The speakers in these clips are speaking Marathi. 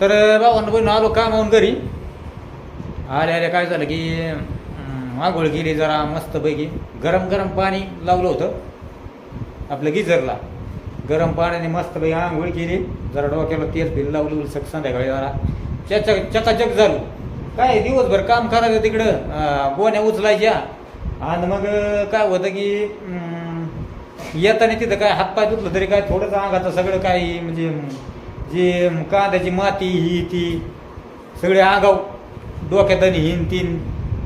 तर बाबांना बहिण आलो कामावून घरी. आले आले काय झालं की आंघोळ गेली जरा मस्तपैकी. गरम गरम पाणी लावलं होतं आपलं गिझरला. गरम पाण्याने मस्तपैकी आंघोळ केली. जरा डोक्याला तेल बिल लावलं सक संध्याकाळी जरा. चचा चकाचक झालो. काय दिवसभर काम करायचं तिकडं. गोण्या उचलायच्या. आणि मग काय होतं की येताना तिथं काय हातपाय धुतलं तरी काय थोडंच अंगाचं सगळं काही म्हणजे जे कांद्याची माती ही ती सगळे आगाव डोक्यात आणि हिन तीन.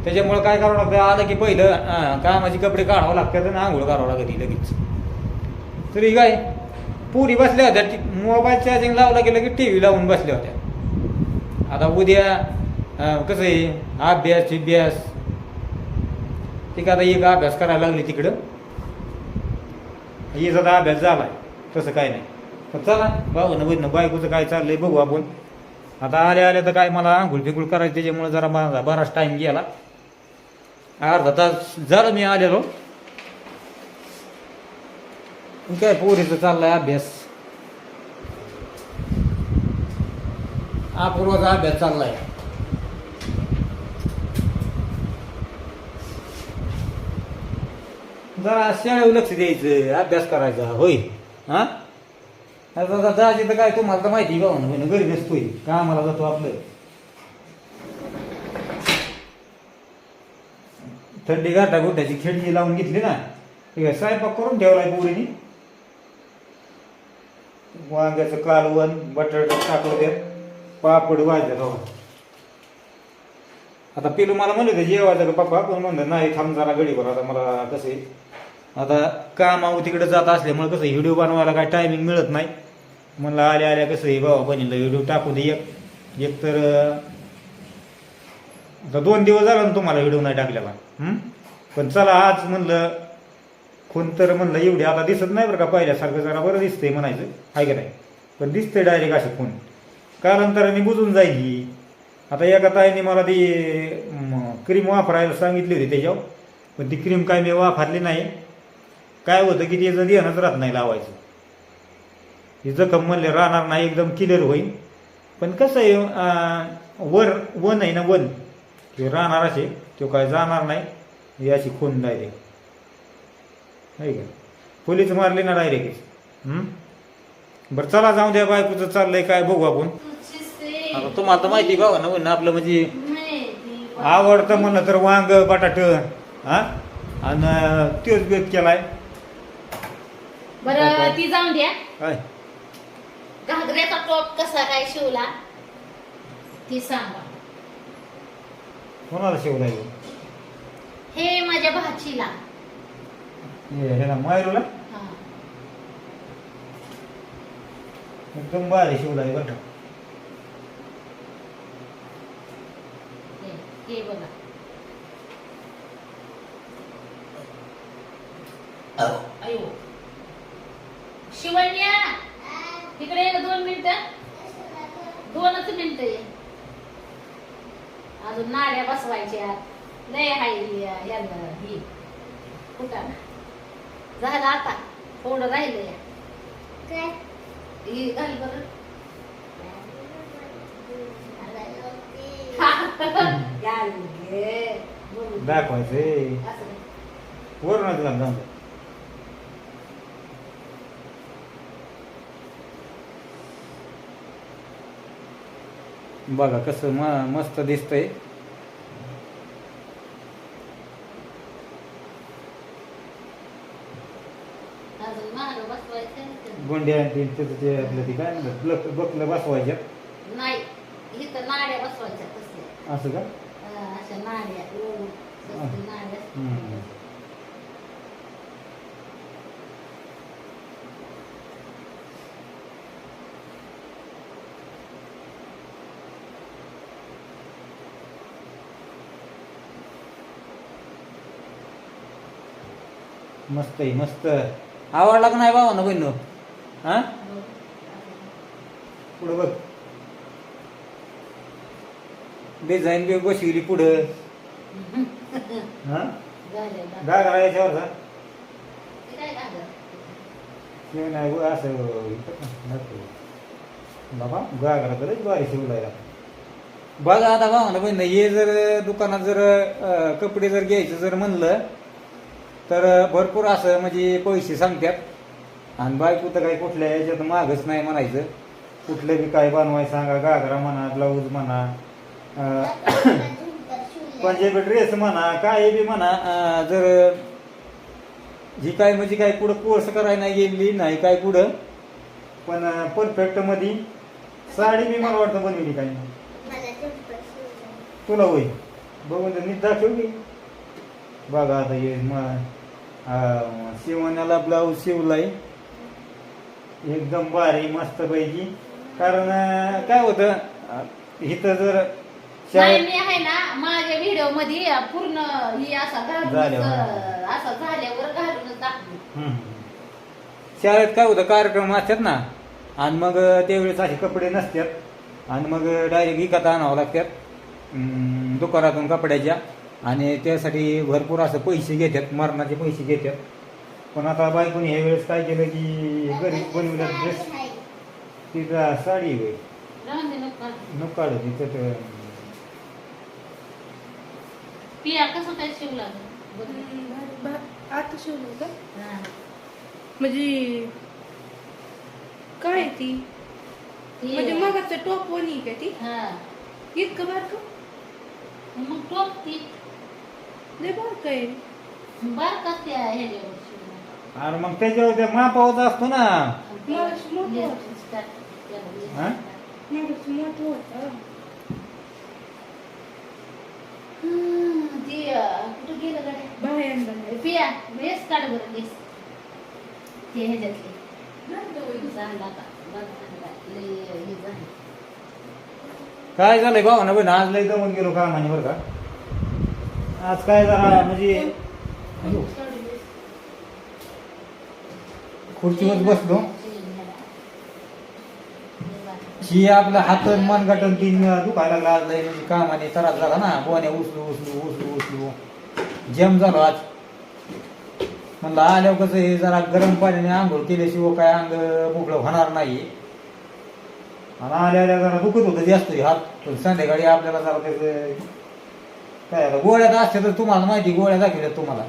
त्याच्यामुळे काय करावं लागतं? आलं की पहिलं कामाचे कपडे काढावं लागतात आणि आंघोळ करावं लागते लगेच. तरी काय? पुरी बसल्या होत्या मोबाईल चार्जिंग लावला गेलं की टी व्ही लावून बसल्या होत्या. आता उद्या कसं आहे? अभ्यास अभ्यास ते आता एक अभ्यास करायला लागली तिकडं. हिचा आता अभ्यास झाला तसं काय नाही. तर चला भाऊ नवीन बहिण बायकोचं काय चाललंय बघू आपण. आता आल्या आल्या तर काय मला आंघोळ फिंगुळ करायची त्याच्यामुळे जरा माझा बराच टाईम गेला. अर्धा तास झालं मी आलेलो. काय पोरीचं चाललाय अभ्यास. अपूर्वाचा अभ्यास चाललाय. जरा शाळेवर लक्ष द्यायचं अभ्यास करायचा होय? हा? आता आता दाजी तर काय तुम्हाला तर माहिती का म्हणून? घरी नसतोय कामाला जातो आपलं? थंडी गाठा गोठ्याची खेळणी लावून घेतली ना ठीक आहे स्वयंपाक करून ठेवलाय पोरीनी? वांग्याचं कालवण बटाट टाकलं ते पापड वाजलं हो आता पिलू मला म्हणलं होतं जेवायचं का पप्पा? पण म्हणलं नाही थांब जरा गडीवर आता मला कसं आहे? आता कामावर तिकडे जात असल्यामुळे कसं व्हिडिओ बनवायला काय टायमिंग मिळत नाही. म्हणलं आल्या आल्या कसं आहे बाबा बहिणीला व्हिडिओ टाकू दे एक. एक तर आता दोन दिवस झाला ना तुम्हाला व्हिडिओ नाही टाकलेला पण चला आज म्हणलं कोण तर म्हणलं एवढी आता दिसत नाही बरं का पहिल्यासारखं जरा बरं दिसतंय म्हणायचं. आहे का नाही? पण दिसतंय डायरेक्ट असे फोन कालांतराने बुजून जाईल ही. आता एका ताईने मला ती क्रीम वापरायला सांगितली होती त्याच्यावर. पण ती क्रीम काय मी वापरली नाही. काय होतं की त्याचं येणंच राहत नाही लावायचं. ही जखम म्हणले राहणार नाही एकदम क्लिअर होईल. पण कसं आहे वर वन आहे ना वन. ते राहणार असे तो काय जाणार नाही ही अशी खून डायरेक्ट आहे का? पोलीस मारली ना डायरेक्ट बरं चला जाऊ द्या बायकोचं चाललंय काय बघू आपण. आता तुम्हाला तर माहिती का ना म्हणणं आपलं म्हणजे आवडतं म्हणलं तर वांग बटाट हा? आणि तोच बेत केलाय. बरं ती जाऊन द्या. काय? घागऱ्याचा टॉप कसा काय शिवला? ती सांगा. कोणाला शिवलाय ह्यो? हे माझ्या भाचीला. हे ह्याला मायरूला? हा. एकदम भारी शिवलाय बरं का. हे- हे बघा. अयो. शिवण्या. तिकडे ये ना दोन मिनिट. दोनच मिनिट ये. अजून नाड्या बसवायच्या. लय हाय यांना ही. कुठं? झालं आता. थोडं राहिलं या. ही घाल बरं. घाल. वरूनच घाल बघा कसं म मस्त दिसतंय. गोंड्या आणि ते त्याचं ते आपलं ते काय म्हणतात बकलं बसवायच्या. नाही इथं नाड्या बसवायच्या असं का? अशा नाड्या मस्त आहे मस्त. आवडला का नाही बाबा ना बहिण हा? पुढं बघ. डिझाईन बी बसविली पुढं. हा? घागरा याच्यावर का नाही असं बाबा घागरा तरच बारी शिवलायला बघा आता भावना बहिण हे जर दुकानात जर कपडे जर घ्यायचं जर म्हणलं तर भरपूर असं म्हणजे पैसे सांगतात. आणि बायको तर काही कुठल्या याच्यात मागच नाही म्हणायचं. कुठलं बी काय बनवाय सांगा गागरा म्हणा ब्लाऊज म्हणा पंजाबी ड्रेस म्हणा काय बी म्हणा जर ही काय म्हणजे काय पुढं कोर्स करायला नाही गेली नाही काय पुढं पण परफेक्टमध्ये साडी बी मला वाटतं बनवली काय तुला होईल बघून तर नीट दाखव की बघा आता हे म- अं, शिवण्याला ब्लाऊज शिवलाय. एकदम भारी मस्त पैकी. कारण काय होतं इथं जर नाही शाळेत मी आहे ना माझ्या व्हिडिओमध्ये पूर्ण ही असा घालूनच झाल्यावर. अं, असा झाल्यावर घालूनच दाखवली. हम्म. शाळेत काय होतं कार्यक्रम असतात ना आणि मग त्यावेळेस असे कपडे नसतात. आणि मग डायरेक्ट विकत आणावं लागतात. दुकानातून कपड्याच्या. आणि त्यासाठी भरपूर असं पैसे घेतात मरणाचे पैसे घेतात. पण आता बायकोने ह्या वेळेस काय केलं की घरीच बनवलं ड्रेस तिथं साडी होय. राहून दे नको. नको काढू तिथं ते- पिया कसं काय शिवला आता शिवलं का. म्हणजे काय ती? ती- म्हणजे मगाचं टॉप वनी का ती? हा. इतकं बारक? मग टोप ती लय बारक आहे बारकाच त्या ह्याच्यावर शिवला. आणि मग त्याच्यावर त्या मापावचा असतो ना मोठं. हा? मोठं होतं हम्म, ती अं, कुठं गेलं गाड्या बाहेर आणलं पिया लेस काढ बरं लेस ते ह्याच्यातले झालं आता बंद झालं. लय हे झालं. काय झालंय भावा ना बहिण आज लय दमून गेलो कामाने बरं का आज काय जरा म्हणजे खुर्चीवर बसलो. ही आपला हात मन गटन तीन दुखायला लागला. आज म्हणजे कामाने त्रास झाला ना. बोण्या उचलू उचलू उचलू उचलू. जम झालो आज. म्हणलं आल्यावर कसं हे जरा गरम पाण्याने आंघोळ केल्याशिवाय काय अंग मोकळं होणार नाही आणि आल्या आल्या जरा दुखत होतं जास्त हे हात. पण संध्याकाळी आपल्याला जरा त्याचं काय आता गोळ्यात असते तर तुम्हाला माहिती गोळ्या दाखवल्यात तुम्हाला.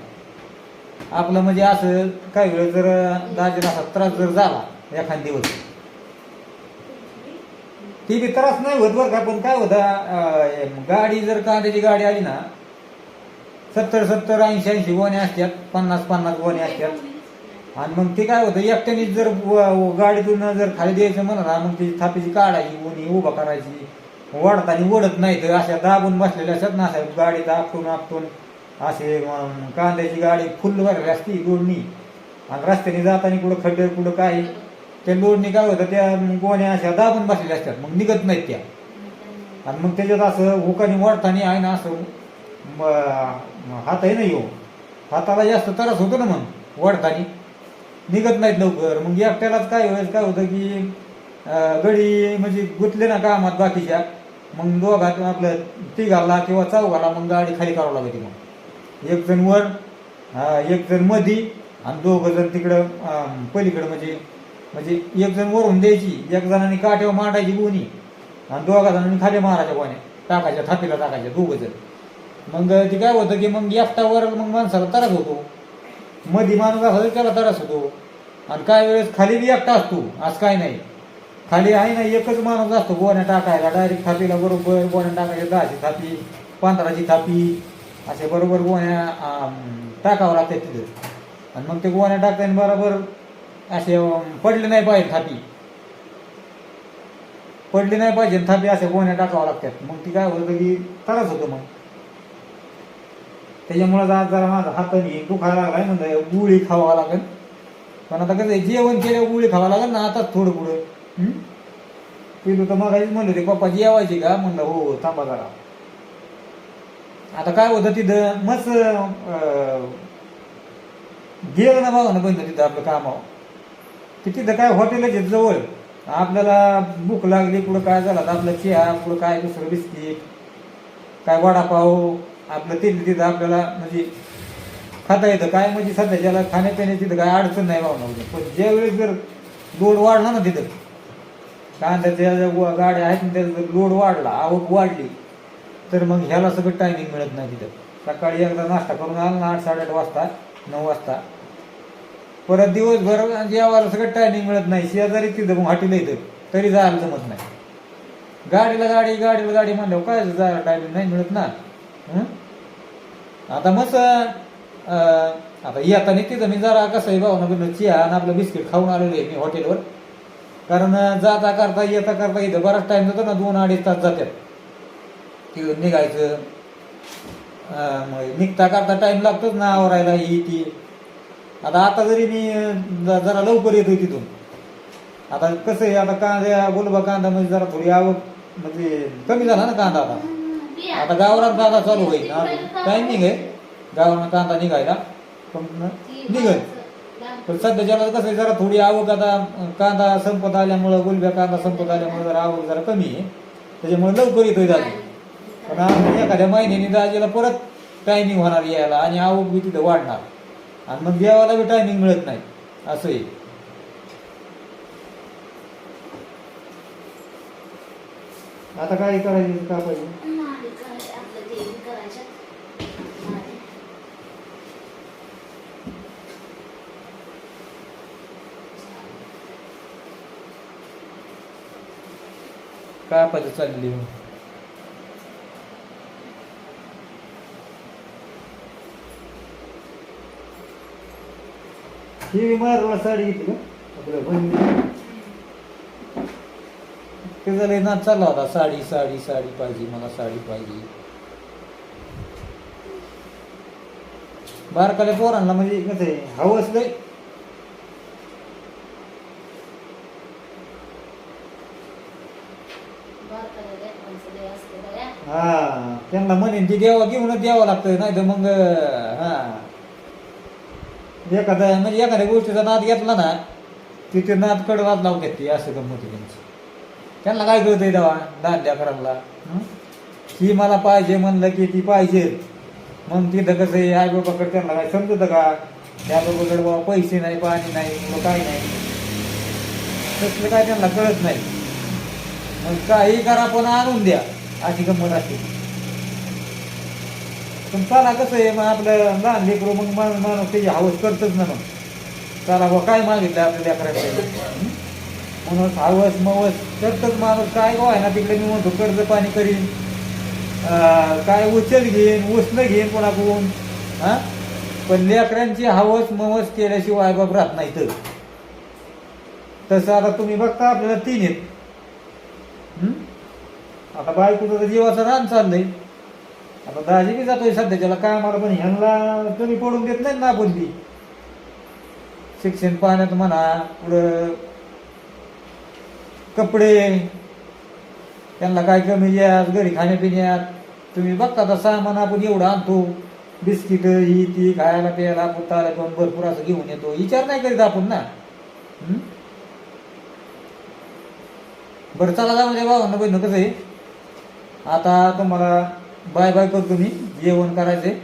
आपलं म्हणजे असं काही वेळ जर दाजीला असा त्रास जर झाला एखाद दिवस. ती बी त्रास नाही होत बरं का पण काय होतं गाडी जर कांद्याची गाडी आली ना सत्तर सत्तर ऐंशी ऐंशी गोण्या असतात पन्नास पन्नास गोण्या असतात आणि मग ते काय होतं एकट्याने जर गाडीतून जर खाली द्यायचं म्हणा मग ती थापीची काढायची कोणी उभा करायची वडतानी ओढत नाही तर अशा दाबून बसलेल्या असतात ना अशा गाडीत आपटून आपटून असे कांद्याची गाडी फुल भरलेली असती लोडणी आणि रस्त्याने जाताना कुठं खड्डे कुठं काय त्या लोडणी काय होतं त्या गोण्या अशा दाबून बसलेल्या असतात. मग निघत नाहीत त्या. आणि मग त्याच्यात असं हुकानी वाढताना आहे ना असं हातही नाही आहे ना येऊ हाताला जास्त त्रास होतो ना मग वाढताना निघत नाहीत लवकर. मग एकट्यालाच काय वेळेस काय होतं की गडी म्हणजे गुतले ना कामात बाकीच्या. मग दोघात आपलं तिघाला किंवा चौघाला मग गाडी खाली करावं लागते मग. एक जण वर एक जण मधी आणि दोघ जण तिकडं पलीकडं म्हणजे म्हणजे एक जण वरून द्यायची एक जणांनी काठ्यावर मांडायची गोणी आणि दोघा जणांनी खाली मारायच्या गोण्या टाकायच्या थापीला टाकायच्या दोघ जण. मग ते काय होतं की मग एकटावर मग माणसाला त्रास होतो. मधी माणूस असा त्याला त्रास होतो. आणि काय वेळेस खाली बी एकटा असतो आज काय नाही. खाली आहे ना एकच माणूस असतो गोण्या टाकायला. डायरेक्ट थापीला बरोबर गोण्या टाकायच्या दहाची थापी पंधराची थापी. असे बरोबर गोण्या टाकावं लागतात तिथं. आणि मग ते गोण्या टाकताना बरोबर असे पडले नाही पाहिजे थापी. पडली नाही पाहिजे थापी असे गोण्या टाकावं लागतात. मग ती काय होतं की त्रास होतो मग. त्याच्यामुळं आज जरा माझा हाताने दुखायला लागलाय म्हणजे गुळी खावा लागेल पण आता कसं जेवण केल्यावर गुळी खावा लागेल ना आता थोडं पुढं. पिलू तर मग म्हणलं होते पप्पा जेवायचे का? म्हणलं हो हो, थांबा जरा. आता काय होतं तिथं? मस्त गेलं ना बघा ना बंद तिथं आपलं कामावर. ते तिथं काय हॉटेलच आहे जवळ. आपल्याला भूक लागली पुढं काय झालं तर आपलं चिहा पुढं काय दुसरं बिस्किट काय वडापाव आपलं तिथं तिथं आपल्याला म्हणजे खाता येतं. काय म्हणजे सध्या ज्याला खाण्यापिण्याची तिथं काय अडचण नाही बाबा पण ज्यावेळेस जर लोड वाढला ना तिथं कांद्याच्या ज्या गाड्या आहेत ना त्याचा लोड वाढला आवक वाढली तर मग ह्याला सगळं टायमिंग मिळत नाही तिथं. सकाळी एकदा नाश्ता करून आला ना आठ साडेआठ वाजता नऊ वाजता. परत दिवसभर जेवायला सगळं टायमिंग मिळत नाही. शेजारी तिथं मग हॉटेल येतं तरी जायला जमत नाही. गाडीला गाडी गाडीला गाडी म्हणल्यावर काय जायला टायमिंग नाही मिळत ना? आता मस्त आता येताना तिथं मी जरा कसं आहे भावना चिया आणि आपलं बिस्किट खाऊन आलेलो आहे मी हॉटेलवर कारण जाता करता येता करता इथं बराच टाइम जातो ना दोन अडीच तास जातात. तिथून निघायचं. मग निघता करता टाइम लागतोच ना आवरायला ही ती. आता आता जरी मी जरा लवकर येतो तिथून. आता कसं आहे आता कांद्या बोलबा कांदा म्हणजे जरा थोडी आवक म्हणजे कमी झाला ना कांदा आता. आता गावरान कांदा चालू होईल. टाईम निघे गावरान कांदा निघायला. पण निघेल पण सध्याच्याला कसं आहे जरा थोडी आवक आता कांदा संपत आल्यामुळं गुलब्या कांदा संपत आल्यामुळं जरा आवक जरा कमी आहे. त्याच्यामुळे लवकर येतोय दाजी. पण एखाद्या महिन्याने दाजीला परत टायमिंग होणार यायला आणि आवक बी तिथं वाढणार. आणि मग देवाला बी टायमिंग मिळत नाही. असं आहे. आता काय करायचं का पाहिजे? काय पाहिजे चालली ही मारला साडी घेतली का आपलं बहिणी ते झालं ना चालला होता. साडी साडी साडी पाहिजे मला साडी पाहिजे. बारकाल्या पोरांना म्हणजे कसं आहे हवंच लय. हा त्यांना म्हणेन ती देवा घेऊनच द्यावं लागतं नाही तर मग हा. एखादा म्हणजे एखाद्या गोष्टीचा नाद घेतला ना तिथे नाद कडवाच लावून घेते असं गंमत त्यांची. त्यांना काय कळतंय देवा दान द्या करायला ती मला पाहिजे म्हणलं की ती पाहिजे. मग तिथं कसं आहे आई बाबाकडे त्यांना काय समजत का? त्या बाबाकडे बाबा पैसे नाही पाणी नाही मग काय नाही. तसलं काय त्यांना कळत नाही. मग काही करा पण आणून द्या. अशी गंमत असते पण चला कसं आहे मग आपलं लहान लेकरू मग माणूस माणूस त्याची हवस करतच ना मग. चला बा काय मागितलं आपल्या लेकरांकडे म्हणून हवस मवस करतच माणूस. काय गो आहे ना तिकडे मी म्हणतो कर्ज पाणी करीन. काय उचल घेईन उसणं घेईन कोणाकडून? हा? पण लेकरांची हवस मवस केल्याशिवाय बाब राहत नाही तर. तसं आता तुम्ही बघता आपल्याला तीन आहेत. आता बायकोचं तर जीवाचं रान चाललंय. आता दाजी बी जातोय सध्याच्याला कामाला पण ह्यांना कमी पडून देत नाही ना आपण बी. शिक्षण पाण्यात म्हणा पुढं कपडे त्यांना काय कमी यात घरी खाण्यापिण्यात तुम्ही बघता आता सामान आपण एवढं आणतो बिस्किट ही ती खायला प्यायला आपण ताला पण भरपूर असं घेऊन येतो. विचार नाही करीत आपण ना. बरं चला जाऊ म्हणजे भावांना बहिण कसं आहे? आता तुम्हाला बाय बाय करतो मी. जेवण करायचंय.